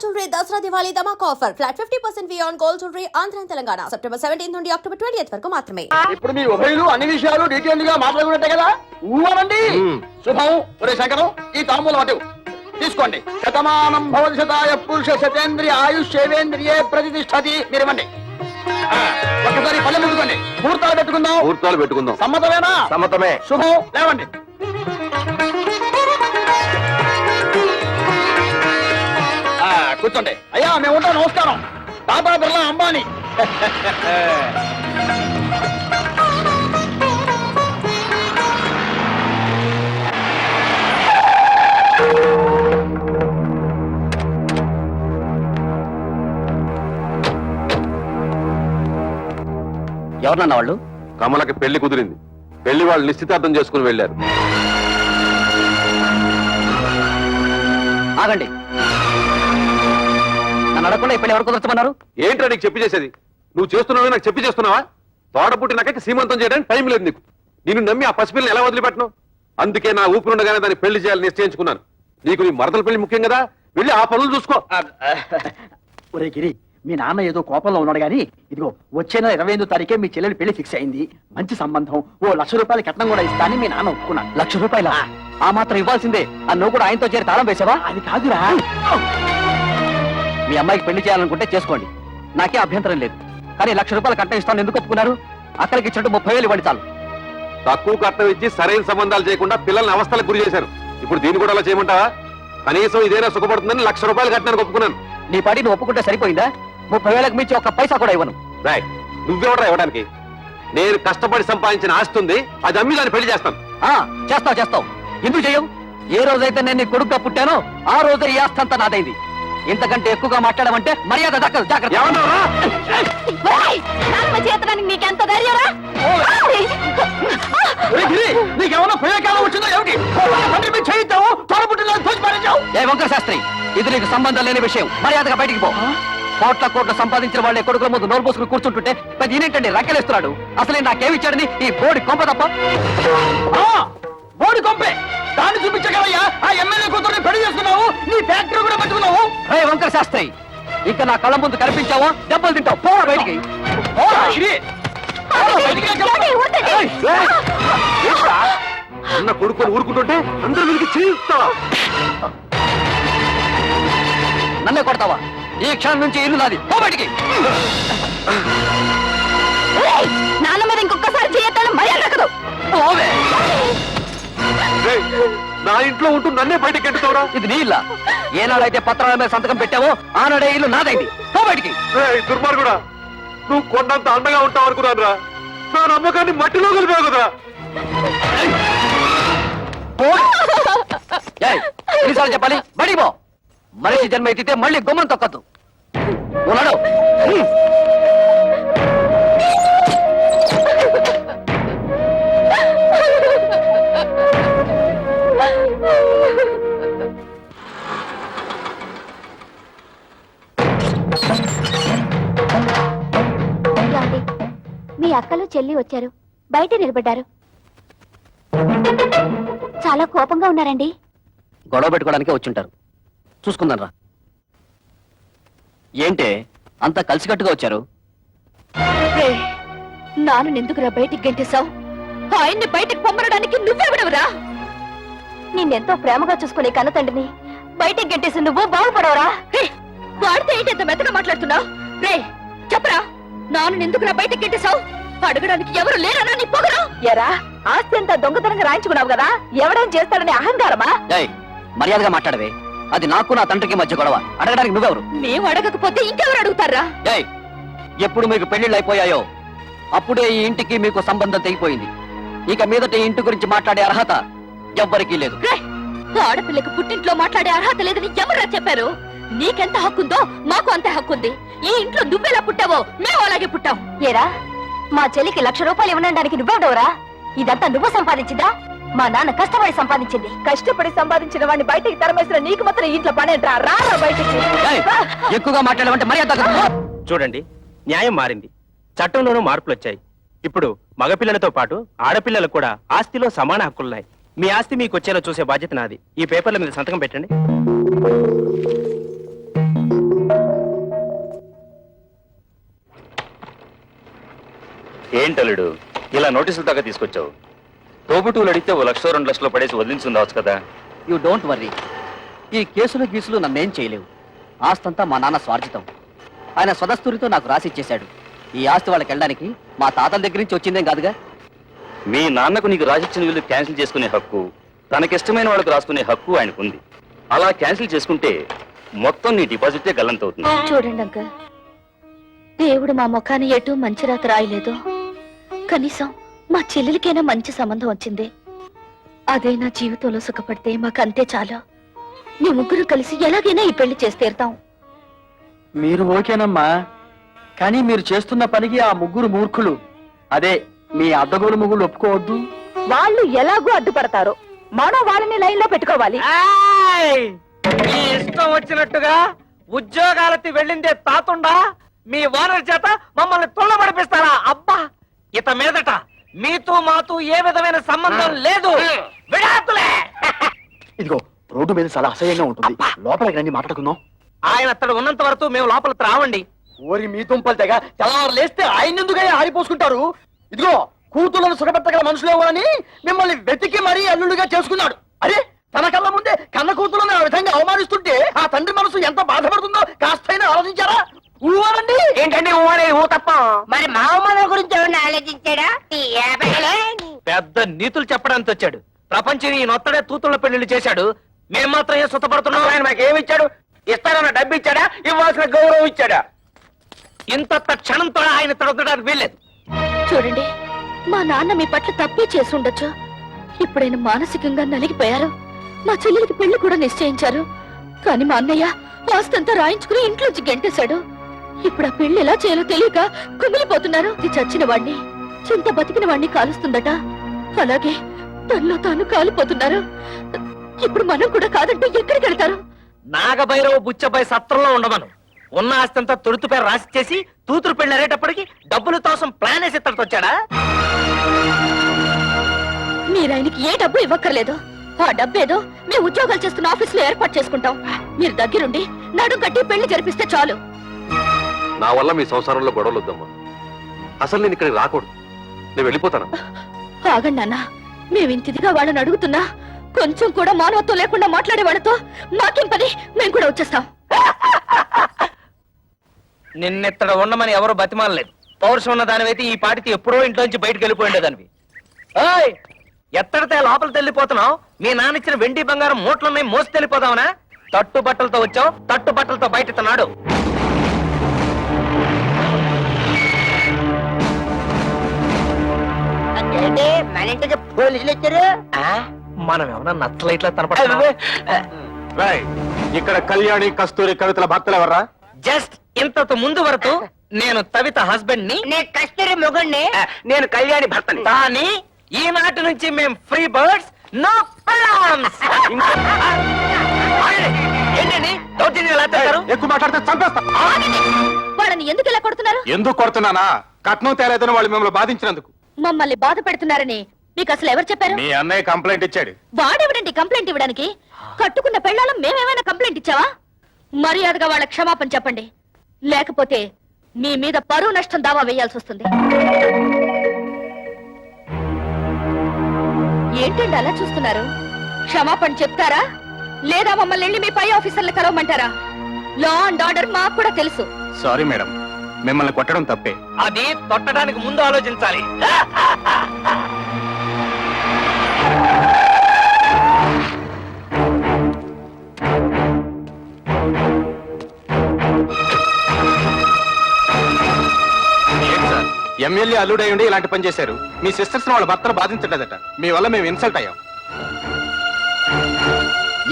Jewellery Dasara Diwali ధమాక్ offer. Flat fifty percent on gold jewellery Andhra Telangana. September seventeen నుండి October twenty వరకు మాత్రమే. ఇప్పుడు మీ ఉభయులు అన్ని విషయాలు డీటెయిల్గా మాట్లాడుకున్నట్టే కదా? ఊవనండి శుభం. ఒరే శంకరం ఈ తాంబూలం అటు. తీసుకోండి. శతమానం భవతి శతాయ పురుష శతేంద్రియ ఆయుష్ సేవేంద్రియే ప్రతిష్టతి. మీరు ఇవ్వండి. ఆ, ఒక్కసారి పల్లె ముందుకోండి ముహూర్తాలు పెట్టుకుందాం. ముహూర్తాలు పెట్టుకుందాం. సమ్మతమేనా? సమ్మతమే. శుభం. లేవండి. కూర్చోండి. అయ్యా మేము ఉంటాం నమస్కారం. టాటా బిర్లా అంబానీ. ఎవరన్నా వాళ్ళు? కమలకి పెళ్ళి కుదిరింది. పెళ్ళి వాళ్ళు నిశ్చితార్థం చేసుకుని వెళ్ళారు. ఆగండి. నన్ను అడగకుండా ఇప్పుడు ఎవరు కుదరచమన్నారు. ఏంట్రా నీకు చెప్పి చేసేది? నువ్వు చేస్తున్నావు నాకు చెప్పి చేస్తున్నావా? తోడపుట్టినాక సీమంతం చేయడానికి టైం లేదు నీకు. నిన్ను నమ్మి ఆ పసిపిల్లని ఎలా వదిలిపెట్టను అందుకే నా ఊపిరుండగానే దాన్ని పెళ్ళి చేయాలని నిశ్చయించుకున్నాను. నీకు నీ మరదల పెళ్ళి ముఖ్యం కదా? వెళ్ళి ఆ పనులు చూసుకో. ఒరే గిరి మీ నాన్న ఏదో కోపంలో ఉన్నాడు గాని ఇదిగో వచ్చే నెల ఇరవై ఎనిమిదో తారీఖే మీ చెల్లెలి పెళ్ళి ఫిక్స్ అయింది. మంచి సంబంధం. ఓ లక్ష రూపాయల కట్నం కూడా ఇస్తానని మీ నాన్న ఒప్పుకున్నాడు. లక్ష రూపాయల? ఆ. మాత్రం ఇవ్వాల్సిందే. ఆ నువ్వు కూడా ఆయనతో చేరి తాళం వేసావా? అది కాదురా. మీ అమ్మాయికి పెళ్ళి చేయాలనుకుంటే చేసుకోండి. నాకే అభ్యంతరం లేదు. కానీ లక్ష రూపాయలు కట్నం ఇస్తాను. ఎందుకు ఒప్పుకున్నారు? అక్కడికి ఇచ్చినట్టు ముప్పై వేలు ఇవ్వండి చాలు. తక్కువ కట్నం ఇచ్చి సరైన సంబంధాలు చేయకుండా పిల్లల్ని అవస్థలకు గురి చేశారు. ఇప్పుడు దీన్ని కూడా అలా చేయమంటావా? కనీసం ఇదేనా సుఖపడుతుందని లక్ష రూపాయలు కట్టానికి ఒప్పుకున్నాను. నీ పాటి నువ్వు ఒప్పుకుంటే సరిపోయిందా? ముప్పై వేలకు మించి ఒక్క పైసా కూడా ఇవ్వను. రాయ్ నువ్వెవడరా ఇవ్వడానికి? నేను కష్టపడి సంపాదించిన ఆస్తి ఉంది. అది అమ్మి దాన్ని పెళ్ళి చేస్తాను. ఆ చేస్తావు చేస్తావు. ఎందుకు చేయవు? ఏ రోజైతే నేను నీ కొడుకుగా పుట్టానో ఆ రోజే ఈ ఆస్తి అంతా నాదైంది. ఇంతకంటే ఎక్కువగా మాట్లాడమంటే మర్యాద దక్కదు. జాగ్రత్త. ఏమన్నావురా? చేతడానికి నీకెంత ధైర్యరా? ఒరే గిరి నీకేమన్నా ప్రయోగాలు వచ్చిందో ఏమిటి? తండ్రి మీద చేయిద్దాము తోడబుట్టిన తోచి పారేద్దాం ఏ వంకర శాస్త్రి ఇది నీకు సంబంధం లేని విషయం. మర్యాదగా బయటికి పో. కోట్ల కోట్ల సంపాదించిన వాళ్ళే కొడుకుల ముందు నోరు పోసుకుని కూర్చుంటుంటే పెద్ద ఈయనేంటండి రక్కలేస్తున్నాడు? అసలే నాకేమిచ్చాడని ఈ బోడి కొంప తప్ప? ఆ, బోడి కొంపే! దాన్ని చూపించగలయ్యా? ఆ ఎమ్మెల్యే కూతుర్ని పెళ్ళి చేసుకున్నావు? నీ ఫ్యాక్టరీ కూడా పెట్టుకున్నావు రే వంకర శాస్త్రి! ఇంకా నా కళ్ళ ముందు కనిపించావా? దెబ్బలు తింటావు. బయటికి. పోరా, బయటికి? అన్న కొడుకుని ఊరుకుంటుంటే అందరూ వీరికి చేయిస్తావా నన్నే కొడతావా? ఈ క్షణం నుంచి ఇల్లు నాది. పో బయటికి. నాన్న మీద ఇంకొకసారి చేయొద్దని మర్యాద దక్కదు. పోవే. నా ఇంట్లో ఉంటూ నన్నే బయటకి ఎట్టుతావురా ఇది నీ ఇల్లా? ఏనాడైతే పత్రాల మీద సంతకం పెట్టావో ఆనాడే ఇల్లు నాదైంది. పో బయటికి. దుర్మార్గుడా నువ్వు కొండంత అండగా ఉంటావు అనుకున్నాను రా నా నమ్మకాన్ని మట్టిలో కలిపావు కదా. ఎన్నిసార్లు చెప్పాలి? బడికి పో. మనిషి జన్మ ఎత్తితే మళ్ళీ గుమ్మం తొక్కద్దు. ఉన్నాడు చెల్లి వచ్చారు. బయట నిలబడ్డారు. చాలా కోపంగా ఉన్నారండి. గొడవ పెట్టుకోవడానికే వచ్చుంటారు. చూసుకుందాం రా. ఏంటే అంతా కలిసికట్టుగా వచ్చారు? నాన్న ఎందుకురా బయటికి గెంటేశావు? ఆయన్ని బయటికి పొమ్మరడానికి నువ్వెవడవురా? నిన్నెంతో ప్రేమగా చూసుకునే కన్న తండ్రిని బయటికి గెంటేసి నువ్వు బాగుపడవరా? వాడితే ఏంటి ఎంత మెత్తగా మాట్లాడుతున్నావు? రే చెప్పరా నాన్న ఎందుకురా బయటికి గెంటేశావు? అడగడానికి ఎవరు లేరనా నీ పొగరు? ఎరా ఆస్తి అంతా దొంగతనంగా రాయించుకున్నావు కదా ఎవడేం చేస్తాడని అహంకారమా? ఏయ్ మర్యాదగా మాట్లాడవే. అది నాకు నా తండ్రికి మధ్య గొడవ. అడగడానికి నువ్వెవరు? మేము అడగకపోతే ఇంకెవరు అడుగుతారా? ఏయ్ ఎప్పుడు మీకు పెళ్ళిళ్ళు అయిపోయాయో అప్పుడే ఈ ఇంటికి మీకు సంబంధం తెగిపోయింది. ఇక మీదట ఈ ఇంటి గురించి మాట్లాడే అర్హత ఎవ్వరికీ లేదు! ఆడపిల్లకు పుట్టింట్లో మాట్లాడే అర్హత లేదని ఎవరా చెప్పారు? నీకెంత హక్కుందో మాకు అంత హక్కుంది. ఈ ఇంట్లో నువ్వెలా పుట్టావో మేము అలాగే పుట్టాం. ఏరా మా చెల్లికి లక్ష రూపాయలు ఇవ్వడానికి నువ్వెవడవరా? ఇదంతా నువ్వు సంపాదించిందా? మా నాన్న కష్టపడి సంపాదించింది. కష్టపడి సంపాదించిన వాడిని బయటికి తరమేసిన నీకు మాత్రం ఇంట్లో పనేంట్రా రా బయటికి. ఏయ్, ఎక్కువగా మాట్లాడమంటే మర్యాద. చూడండి న్యాయం మారింది. చట్టంలోనూ మార్పులు వచ్చాయి. ఇప్పుడు మగపిల్లలతో పాటు ఆడపిల్లలకు కూడా ఆస్తిలో సమాన హక్కులున్నాయి. మీ ఆస్తి మీకు వచ్చేలా చూసే బాధ్యత నాది. ఈ పేపర్ల మీద సంతకం పెట్టండి. ఏంటలుడు ఇలా నోటీసులు దాకా తీసుకొచ్చావు? తోబుటూలు అడిగితే ఓ లక్ష రెండు లక్షలు పడేసి వదిలించుండవచ్చు కదా. యూ డోంట్ వర్రీ ఈ కేసులు గీసులు నన్నేం చేయలేవు. ఆస్తంతా మా నాన్న స్వార్జితం ఆయన స్వదస్తూరితో నాకు రాసిచ్చేశాడు ఈ ఆస్తి వాళ్ళకి వెళ్ళడానికి మా తాతల దగ్గర నుంచి వచ్చిందేం కాదుగా? మీ నాన్నకు నీకు రాసిచ్చిన వీళ్ళు క్యాన్సిల్ చేసుకునే హక్కు తనకిష్టమైన వాళ్ళకు రాసుకునే హక్కు ఆయనకుంది. అలా క్యాన్సిల్ చేసుకుంటే మొత్తం నీ డిపాజిటే గల్లంతవుతుంది. చూడండి అంకల్ దేవుడు మా ముఖాన్ని ఎటు మంచి రాత రాయలేదు. కనీసం మా చెల్లెలికైనా మంచి సంబంధం వచ్చింది. అదే నా జీవితంలో సుఖపడితే మాకు అంతే చాలు. మీ ముగ్గురు కలిసి ఎలాగైనా ఈ పెళ్ళి చేసి తీరుతాం. మీరు ఓకేనమ్మా. కానీ మీరు చేస్తున్న పనికి ఆ ముగ్గురు మూర్ఖులు. అదే మీ అద్దగోలు ముగ్గురు ఒప్పుకోవద్దు. వాళ్ళు ఎలాగో అడ్డుపడతారు. మనం వాళ్ళని లైన్లో పెట్టుకోవాలి మీ ఇష్టం వచ్చినట్టుగా ఉద్యోగాలకి వెళ్ళిందే తాతుండా. మీ ఓనర్ చేత మమ్మల్ని తుళ్ళబడిపిస్తారా? అబ్బా! ఇత మీదట మీతో మాతో ఏ విధమైన సంబంధం లేదు. విడాకులే. ఇదిగో రోడ్డు మీద చాలా అసహ్యంగా ఉంటుంది. లోపలికి రండి మాట్లాడుకుందాం. ఆయన అతడు ఉన్నంత వరకు మేము లోపలికి రావండి. ఓరి మీ దుంపలు తెగ తెల్లవారు లేస్తే ఆయన ఎందుకై ఆరిపోసుకుంటారు? ఇదిగో కూతుళ్ళను సుఖపెట్టగల మనుషులేమోనని మిమ్మల్ని వెతికి మరీ అల్లుడుగా చేసుకున్నాడు. అరే తన కళ్ళ ముందే కన్న కూతులను ఆ విధంగా అవమానిస్తుంటే ఆ తండ్రి మనసు ఎంత బాధపడుతుందో కాస్తైనా ఆలోచించారా? ఊవారండి ఏంటండి ఊరే ఊ తప్ప. మరి మామూలు గురించి ఏమన్నా ఆలోచించాడా? ఈ యాభైలే పెద్ద నీతులు చెప్పడానికి వచ్చాడు. ప్రపంచం ఈ నొత్తడే తూతుళ్ళ పెళ్ళిళ్ళు చేశాడు. మేము మాత్రం ఏం సుతపడుతున్నాం ఆయన మాకు ఏమి ఇచ్చాడు? ఇస్తానన్న డబ్బు ఇచ్చాడా? ఇవ్వాల్సిన గౌరవం ఇచ్చాడా? ఇంత క్షణంతో ఆయన తడవడానికి వీల్లేదు. చూడండి మా నాన్న మీ పట్ల తప్పే చేసి ఉండొచ్చు. ఇప్పుడైనా మానసికంగా నలిగిపోయారు. మా చెల్లెలికి పెళ్ళి కూడా నిశ్చయించారు. కానీ మా అన్నయ్య ఆస్తంతా రాయించుకుని ఇంట్లోంచి గెంటేశాడు. ఇప్పుడు ఆ పెళ్ళి ఎలా చేయాలో తెలియక కుమిలిపోతున్నారు. చచ్చిన వాణ్ణి చింత బతికిన వాణ్ణి కాలుస్తుందట. అలాగే తనలో తాను కాలిపోతున్నారు. ఇప్పుడు మనం కూడా కాదంటే ఎక్కడికి వెళ్తారు? నాగభైరవ బుచ్చబాయ్ సత్రంలో ఉండమను. ఉన్న ఆస్తంతా తొలుతు పేరు రాసి చేసి తూతురు పెళ్ళి అరేటప్పటికి డబ్బుల కోసం ప్లాన్ వేసి వచ్చాడా? మీరు ఆయనకి ఏ డబ్బు ఇవ్వక్కర్లేదు. ఆ డబ్బేదో మేము ఉద్యోగాలు చేస్తున్న ఆఫీస్లో ఏర్పాటు చేసుకుంటాం. మీరు దగ్గరుండి నడుం కట్టి పెళ్ళి జరిపిస్తే చాలు. నా వల్ల మీ సంసారంలో గొడవలు వద్దమ్మా. అసలు నేను ఇక్కడికి రాకూడదు. నేను వెళ్ళిపోతాను. ఆగండి నాన్న. మేము ఇంతిదిగా వాళ్ళని అడుగుతున్నా కొంచెం కూడా మానవత్వం లేకుండా మాట్లాడే వాళ్ళతో మాకేం పని? మేము కూడా వచ్చేస్తాం. నిన్నెత్తడ ఉండమని ఎవరు బతిమాలలేదు పౌరుషం ఉన్న దానివైతే ఈ పాటికి ఎప్పుడో ఇంట్లోంచి బయటకు వెళ్ళిపోయి దానివి ఓయ్ ఎత్తడితే లోపల వెళ్ళిపోతున్నావు మీ నాన్న ఇచ్చిన వెండి బంగారం మూట్లున్నాయి మోసి వెళ్ళిపోదావనా తట్టు బట్టలతో వచ్చావు తట్టు బట్టలతో బయట నాడు మన ఇంటికి పోలీసులు వచ్చారు? మనం ఏమన్నా నచ్చలైట్లా కనపడుతున్నావా? ఇక్కడ కళ్యాణి కస్తూరి కవితల భక్తులు ఎవర్రా? జస్ట్ ఇంతకు ముందు వరకు నేను తవిత హస్బెండ్ని నేను కస్తూరి మొగుడిని నేను కళ్యాణి భర్తని. కానీ ఈనాటి నుంచి మేము ఫ్రీ బర్డ్స్ నో ప్రాబ్లమ్స్ ఏంటండి ఎలా ఎక్కువ మాట్లాడితే చంపేస్తా. వాళ్ళని ఎందుకు ఇలా కొడుతున్నారు? ఎందుకు కొడుతున్నానా? కట్నం తేలేదని వాళ్ళు మిమ్మల్ని బాధించినందుకు. మమ్మల్ని బాధ పెడుతున్నారని మీకు అసలు ఎవరు చెప్పారు? మీ అన్నయ్య కంప్లైంట్ ఇచ్చాడు. వాడెవడండి కంప్లైంట్ ఇవ్వడానికి? కట్టుకున్న పెళ్ళాలం మేమేమైనా కంప్లైంట్ ఇచ్చావా? మర్యాదగా వాళ్ళ క్షమాపణ చెప్పండి. లేకపోతే మీ మీద పరువు నష్టం దావా వేయాల్సి వస్తుంది. ఏంటండి అలా చూస్తున్నారు? క్షమాపణ చెప్తారా? లేదా మమ్మల్ని వెళ్ళి మీ పై ఆఫీసర్లు కలవమంటారా? లా అండ్ ఆర్డర్ మాకు కూడా తెలుసు. సారీ మేడం మిమ్మల్ని కొట్టడం తప్పే. అది తొట్టడానికి ముందు ఆలోచించాలి. ఎమ్మెల్యే అల్లుడై ఉండి ఇలాంటి పని చేశారు. మీ సిస్టర్స్ వాళ్ళ భర్తలు బాధించలేదట మీ వల్ల మేము ఇన్సల్ట్ అయ్యాం.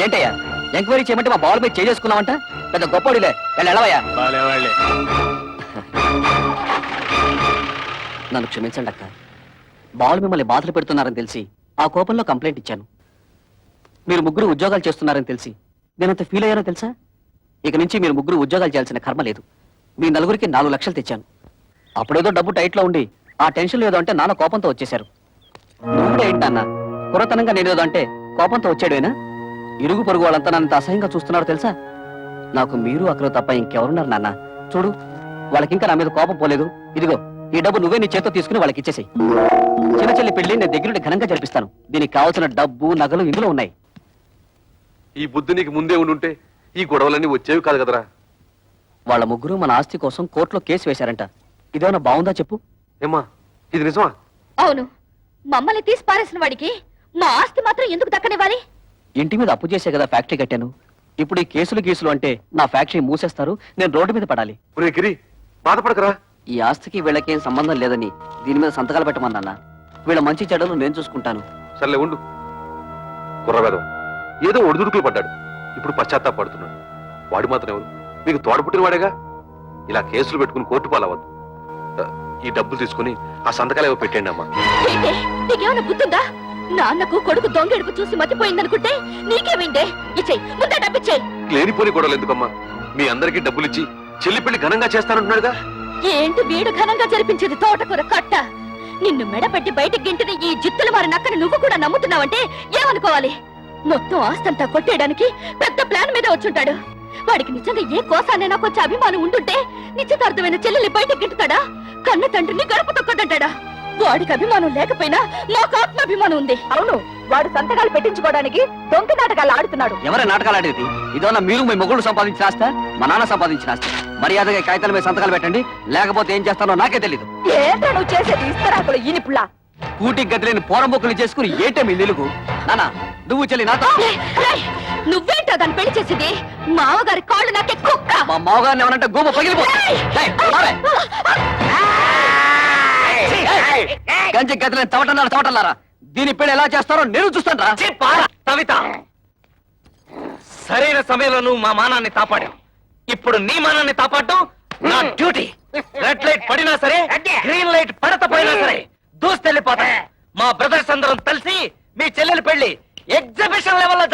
ఏంటయ్యా? ఎంక్వైరీ చేయమంటే మా బాల్ మీద చేసుకున్నావంట? పెద్ద గొప్పడిలే. వెళ్ళి ఎలవయ్యా వాళ్ళే నన్ను క్షమించండి అక్క. బాలు మిమ్మల్ని బాధలు పెడుతున్నారని తెలిసి ఆ కోపంలో కంప్లైంట్ ఇచ్చాను. మీరు ముగ్గురు ఉద్యోగాలు చేస్తున్నారని తెలిసి నేనంత ఫీల్ అయ్యానో తెలుసా? ఇక నుంచి మీరు ముగ్గురు ఉద్యోగాలు చేయాల్సిన కర్మ లేదు. మీ నలుగురికి నాలుగు లక్షలు తెచ్చాను. అప్పుడేదో డబ్బు టైట్లో ఉండి ఆ టెన్షన్ ఏదో అంటే నాన్న కోపంతో వచ్చేశారు. నువ్వు ఏంటి నాన్న? పురతనంగా నేనేదో అంటే కోపంతో వచ్చాడేనా ఇరుగు పొరుగు వాళ్ళంతా నన్ను అసహ్యంగా చూస్తున్నారు తెలుసా? నాకు మీరు అక్కడ తప్ప ఇంకెవరున్నారు నాన్న? చూడు వాళ్ళకి ఇంకా నా మీద కోపం పోలేదు. ఇదిగో ఈ డబ్బు నువ్వే నీ చేత్తో తీసుకుని వాళ్ళకి ఇచ్చేసేయి. చిన్న చెల్లి పెళ్ళి నేను దగ్గరుండి ఘనంగా జరిపిస్తాను. దీనికి కావాల్సిన డబ్బు నగలు ఇందులో ఉన్నాయి. ఈ బుద్ధి నీకు ముందే ఉండుంటే ఈ గొడవలన్నీ వచ్చేవి కాదు కదరా. వాళ్ళ ముగ్గురు మన ఆస్తి కోసం కోర్టులో కేసు వేశారంట. ఇదేమైనా బాగుందా చెప్పు? ఏమ్మా ఇది నిజమా? అవును. మమ్మల్ని తీసి పారేసిన వాడికి మా ఆస్తి మాత్రం ఎందుకు దక్కనివ్వాలి? ఇంటి మీద అప్పు చేసే కదా ఫ్యాక్టరీ కట్టాను. ఇప్పుడు ఈ కేసులు గీసులు అంటే నా ఫ్యాక్టరీ మూసేస్తారు నేను రోడ్డు మీద పడాలి. ఒరే గిరి బాధపడకరా. ఈ ఆస్తికి వీళ్ళకేం సంబంధం లేదని దీని మీద సంతకాలు పెట్టమన్నా వీళ్ళ మంచి చెడలు నేను చూసుకుంటాను. సర్లే ఉండు. కుర్రవేదం. ఏదో ఒడిదుడుకులు పడ్డాడు. ఇప్పుడు పశ్చాత్తాపడుతున్నాడు వాడు మాత్రం ఎవరు? మీకు తోడపుట్టిన వాడేగా? ఇలా కేసులు పెట్టుకుని కోర్టు పాలవద్దు ఈ డబ్బులు తీసుకుని ఆ సంతకాలు ఏవో పెట్టండి అమ్మా. నీకేమైనా బుద్ధుందా? నాన్నకు కొడుకు దొంగెడుపు చూసి మతిపోయిందనుకుంటే నీకేమైందే? ఇచ్చేయి ముందే డబ్బిచ్చేయి. లేనిపోని గొడవలు ఎందుకమ్మా? మీ అందరికీ డబ్బులు ఇచ్చి చెల్లి పెళ్ళి ఘనంగా చేస్తానంటున్నాడుగా? ఏంటి వీడు ఘనంగా జరిపించేది తోటకూర కట్ట? నిన్ను మెడపెట్టి బయటికి గింటిన ఈ జిత్తుల వారి నక్కని నువ్వు కూడా నమ్ముతున్నావంటే ఏమనుకోవాలి? మొత్తం ఆస్తంతా కొట్టేయడానికి పెద్ద ప్లాన్ మీద వచ్చుంటాడు. వాడికి నిజంగా ఏ కోసానైనా కొంచెం అభిమానం ఉండుంటే నిశ్చితార్థమైన చెల్లెల్ని బయటకి గింటుతాడా? కన్న తండ్రిని గడప తొక్కదంటాడా వాడికి అభిమానం లేకపోయినా నాకు ఆత్మాభిమానం ఉంది. అవును వాడు సంతకాలు పెట్టించుకోవడానికి దొంగ నాటకాలు ఆడుతున్నాడు. ఎవరే నాటకాలు ఆడేది? ఇదోనా మీరు మీ మొగుడు సంపాదించిన ఆస్తా మా నాన్న సంపాదించిన ఆస్తి. మర్యాదగా ఈ కాగితాల మీద సంతకాలు పెట్టండి. లేకపోతే ఏం చేస్తానో నాకే తెలీదు. ఏంటో నువ్వు చేసేది? ఇస్తరాకులు ఈనిపుల్లా కూటికి గదిలేని పోరంబొక్కులు చేసుకుని ఏంటే మీ నిలుగు. నానా నువ్వు చెల్లి నాతో. నువ్వేంటో దాన్ని పెళ్ళి చేసేది? మామగారి కాళ్ళు నాకే కుక్క. మా మావగారిని ఏమనంటే గూమ పగిలిపో. గంజి గదిలేని తవటన్నారా తవటన్నారా దీని పెళ్ళి ఎలా చేస్తారో నేను చూస్తాను కవిత సరైన సమయంలో నువ్వు మా మానాన్ని కాపాడావు ఇప్పుడు నీ మానాన్ని కాపాడటం నా డ్యూటీ. రెడ్ లైట్ పడినా సరే గ్రీన్ లైట్ పడకపోయినా సరే దూస్తెళ్ళిపోతా మా బ్రదర్స్ అందరం కలిసి మీ చెల్లెలి పెళ్ళి ఎగ్జిబిషన్ లెవెల్లో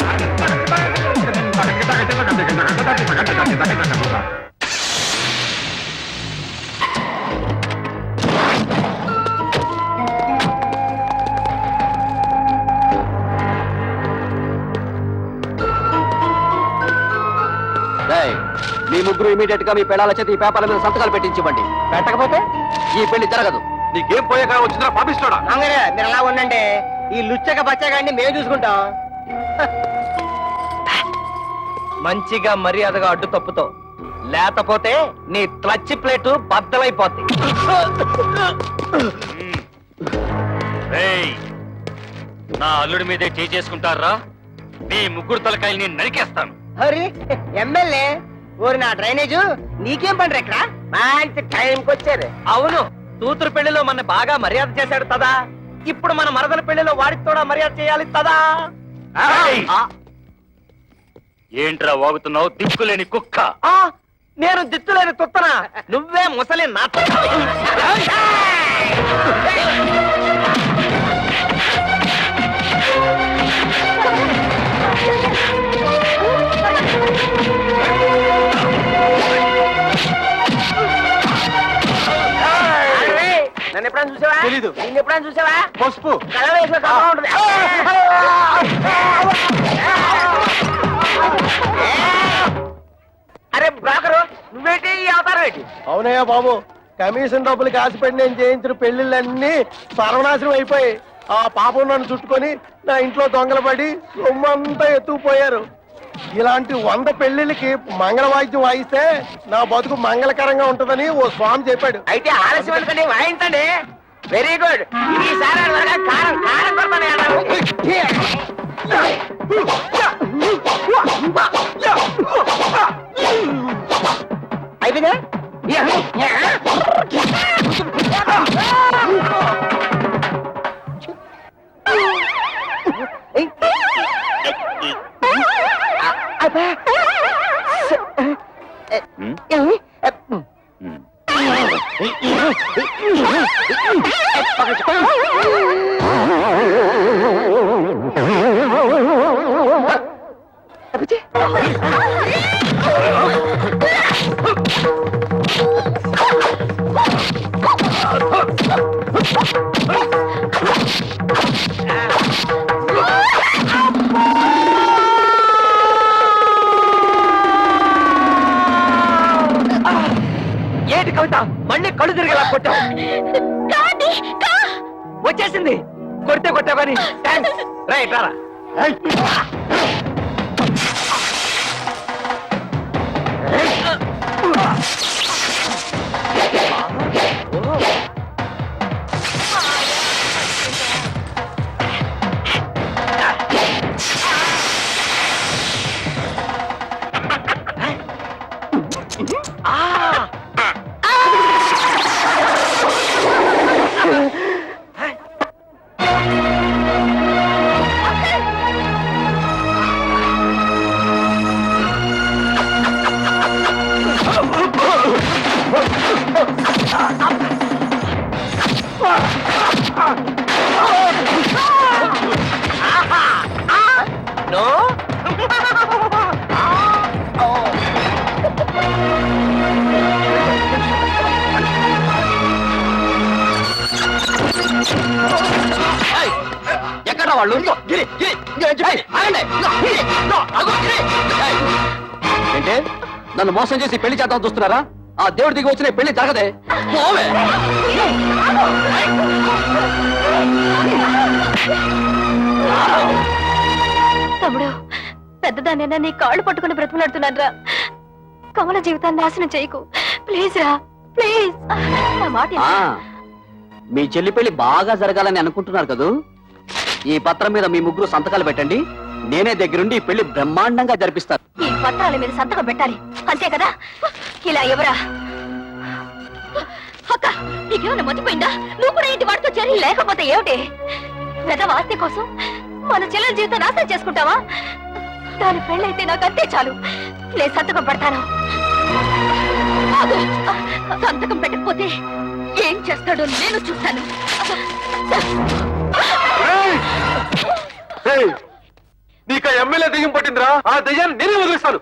మీ ముగ్గురు ఇమీడియట్గా మీ పెళ్ళాల చేతి ఈ పేపర్ల మీద సంతకాలు పెట్టించివ్వండి. పెట్టకపోతే ఈ పెళ్ళి జరగదు. నీకేం పోయాక వచ్చిందా పాపిస్తాడా మంగరే మీరు అలా ఉండండి. ఈ లుచ్చక బచ్చగాడిని మేము చూసుకుంటాం. మంచిగా మర్యాదగా అడ్డు తప్పుతో. లేకపోతే నీ క్లచ్ ప్లేటు బద్దలైపోద్ది నా అల్లుడి మీదే చేసుకుంటారా? మీ ముగ్గురు తలకాయల్ని నరికేస్తాను. హరి ఎమ్మెల్యే. ఊరి నా డ్రైనేజ్ నీకేం పండ్రు ఇక్కడ? మంచి టైంకి వచ్చారు. అవును కూతురు పెళ్ళిలో మన బాగా మర్యాద చేశాడు తదా. ఇప్పుడు మన మరదల పెళ్ళిలో వాడికి కూడా మర్యాద చేయాలి తదా. ఏంట్రా వాగుతున్నావు? దిక్కులేని కుక్క. ఆ, నేను దిత్తులేని తుత్తన? నువ్వే ముసలి నా ఎప్పుడైనా చూసావా? తెలీదు. నిన్ను ఎప్పుడైనా చూసావా? పసుపు. కళ వేసిన కళ ఉంటుంది. అరే బ్రోకరు నువ్వేంటి ఈ అవతారం ఏంటి? అవునయ్యా బాబు కమిషన్ డబ్బులకి ఆశపడి నేను చేయించిన పెళ్ళిళ్ళన్నీ సర్వనాశనం అయిపోయి ఆ పాపం నన్ను చుట్టుకొని నా ఇంట్లో దొంగలు పడి సొమ్మంతా ఎత్తుకుపోయారు. ఇలాంటి వంద పెళ్ళికి మంగళ వాయిద్యం వాయిస్తే నా బతుకు మంగళకరంగా ఉంటుందని ఓ స్వామి చెప్పాడు. అయితే ఆలస్యం వాయించండి. వెరీ గుడ్ ఈసారి కారం Yeah. అబ్బా కొడితే కానీ థాంక్స్. రైట్ రారా గిరి. ఏయ్. ఏంటే? నన్ను మోసం చేసి పెళ్ళి చేద్దాం చూస్తున్నారా? ఆ దేవుడి దిగి వచ్చిన పెళ్ళి జరగదే. పోవే. తమ్ముడు పెద్దదానైనా నీ కాళ్ళు పట్టుకుని బ్రతిమలాడుతున్నాను రా కమల జీవితాన్ని నాశనం చేయకు. ప్లీజ్ రా ప్లీజ్. నా మాట. మీ చెల్లి పెళ్ళి బాగా జరగాలని అనుకుంటున్నారు కదూ? ఈ పత్రం మీద మీ ముగ్గురు సంతకాలు పెట్టండి. నేనే దగ్గరుండి ఈ పెళ్ళి బ్రహ్మాండంగా జరిపిస్తాను. ఈ పత్రాల మీద సంతకం పెట్టాలి. అంతే కదా? ఇలా ఎవరా? అక్క నీకేమైనా మర్చిపోయిందా నువ్వు కూడా ఇంటి వాడితో చేరి లేకపోతే ఏమిటి? పెద్ద ఆస్తి కోసం మన చెల్లెల జీవితం నాశనం చేసుకుంటావా? దాని పెళ్ళైతే నాకు అంతే చాలు. నేను సంతకం పెడతాను. సంతకం పెట్టకపోతే ఏం చేస్తాడో నేను చూస్తాను. నీకు ఎమ్మెల్యే దెయ్యం పట్టిందిరా. ఆ దెయ్యాన్ని నేనే వదిలిస్తాను.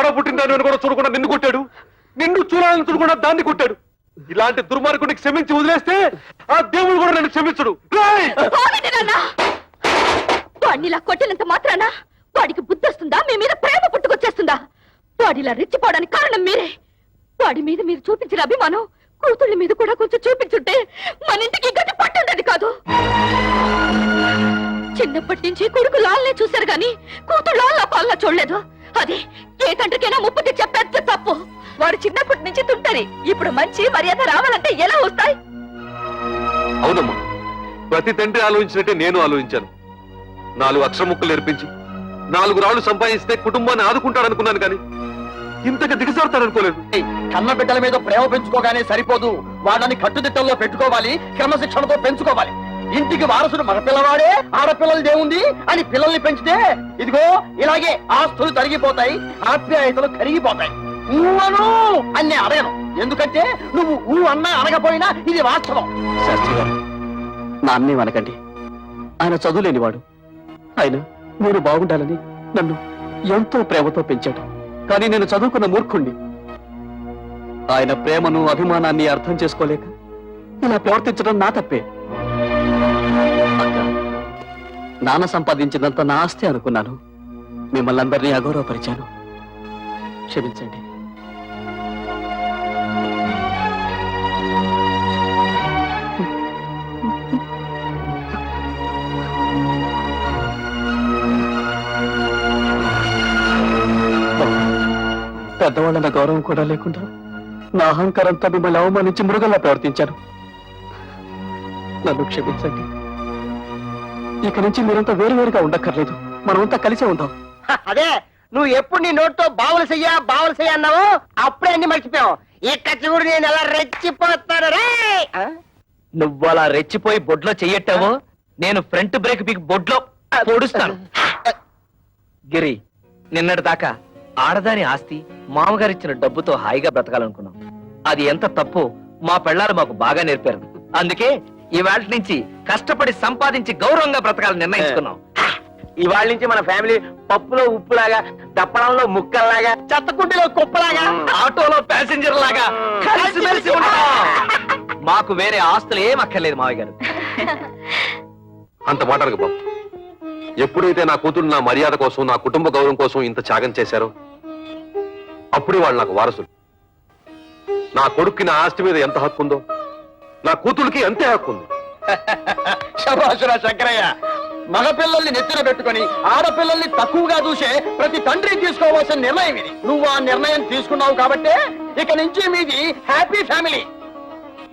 కొడుతున్నారు పుట్టిందని కూడా చూడకుండా నిన్ను కొట్టాడు. నిన్ను చూడాలని చూడకుండా దాన్ని కొట్టాడు. ఇలాంటి దుర్మార్గుని క్షమించి వదిలేస్తే ఆ దేవుడు కూడా నన్ను క్షమించడు. వాడినిలా కొట్టినంత మాత్రాన? వాడికి బుద్ధి వస్తుందా? మీ మీద ప్రేమ పుట్టుకొచ్చేస్తుందా? వాడిలా రెచ్చిపోవడానికి కారణం మీరే. వాడి మీద మీరు చూపించిన అభిమానం కూతుళ్ళ మీద కూడా కొంచెం చూపించుంటే మన ఇంటికి గట్టి పట్టుండేది కాదు. చిన్నప్పటి నుంచి కొడుకు లాల్నే చూశారు గాని కూతురు లాల్లా పాల్లా చూడలేదు. అది ఏ తండ్రికైనా ముప్పు తెచ్చే పెద్ద తప్పు. వాడు చిన్నప్పటి నుంచి తుంటరి ఇప్పుడు మంచి మర్యాద రావాలంటే ఎలా వస్తాయి? అవునమ్మా. ప్రతి తండ్రి ఆలోచించినట్టే నేను ఆలోచించాను. నాలుగు అక్షర ముక్కలు నేర్పించి నాలుగు రాళ్ళు సంపాదిస్తే కుటుంబాన్ని ఆదుకుంటాడనుకున్నాను కానీ ఇంతగా దిగజారుతాడనుకోలేదు. కన్న బిడ్డల మీద ప్రేమ పెంచుకోగానే సరిపోదు. వాళ్ళని కట్టుదిట్టంలో పెట్టుకోవాలి క్రమశిక్షణతో పెంచుకోవాలి. ఇంటికి వారసుడు మగపిల్లవాడే ఆడపిల్లలు దేవుంది అని పిల్లల్ని పెంచితే ఇదిగో ఇలాగే ఆస్తులు తరిగిపోతాయి ఆప్యాయతలు కరిగిపోతాయి. ఊవను అని అడగను. ఎందుకంటే నువ్వు ఊ అన్నా అనగపోయినా ఇది వాస్తవం. శాస్త్రి గారు నా అన్నీ అనకండి. ఆయన చదువులేనివాడు. ఆయన మీరు బాగుండాలని నన్ను ఎంతో ప్రేమతో పెంచాడు. కానీ నేను చదువుకున్న మూర్ఖుణ్ణి. ఆయన ప్రేమను అభిమానాన్ని అర్థం చేసుకోలేక ఇలా ప్రవర్తించడం నా తప్పే. నాన్న సంపాదించినంత నా ఆస్తి అనుకున్నాను. మిమ్మల్ని అందరినీ అగౌరవపరిచాను. క్షమించండి. పెద్దవాళ్ళ గౌరవం కూడా లేకుండా నా అహంకారంతో మిమ్మల్ని అవమానించి మృగంగా ప్రవర్తించాను. నన్ను క్షమించండి. ఇక నుంచి మీరంతా వేరువేరుగా ఉండక్కర్లేదు. మనమంతా కలిసే ఉందాం. అదే నువ్వు ఎప్పుడు నీ నోట్తో బావులు చెయ్యా బావులు చెయ్య అన్నావు అప్పుడే అన్ని మర్చిపోయావు. ఇక్కడ చూడు నేను ఎలా రెచ్చిపోతాను రే? నువ్వు అలా రెచ్చిపోయి బొడ్లో చెయ్యట్టావో నేను ఫ్రంట్ బ్రేక్ పీకి బొడ్లో పొడుస్తాను. గిరి నిన్నటి దాకా ఆడదాని ఆస్తి మామగారిచ్చిన డబ్బుతో హాయిగా బ్రతకాలనుకున్నాం. అది ఎంత తప్పు మా పెళ్ళారు మాకు బాగా నేర్పారు. అందుకే ఇవాళ నుంచి కష్టపడి సంపాదించి గౌరవంగా బ్రతకాలని నిర్ణయించుకున్నాం. ఇవాళ నుంచి మన ఫ్యామిలీ పప్పులో ఉప్పులాగా దప్పడంలో ముక్కల్లాగా చెత్తకుండిలో కుప్పలాగా. ఆటోలో ప్యాసింజర్ లాగా కలిసిమెలిసి ఉంటాం. మాకు వేరే ఆస్తులు ఏం అక్కర్లేదు మావయ్య గారు. అంత మాటలకు బాబు. ఎప్పుడైతే నా కూతురు నా మర్యాద కోసం నా కుటుంబ గౌరవం కోసం ఇంత త్యాగం చేశారో అప్పుడే వాళ్ళు నాకు వారసులు. నా కొడుక్కి నా ఆస్తి మీద ఎంత హక్కు ఉందో నా కూతురికి అంతే హక్కు శభాషురా శంకరయ్య మగపిల్లల్ని నెత్తిన పెట్టుకొని ఆడపిల్లల్ని తక్కువగా చూసే ప్రతి తండ్రి తీసుకోవాల్సిన నిర్ణయం ఇది. నువ్వు ఆ నిర్ణయం తీసుకున్నావు కాబట్టే ఇక నుంచి మీది హ్యాపీ ఫ్యామిలీ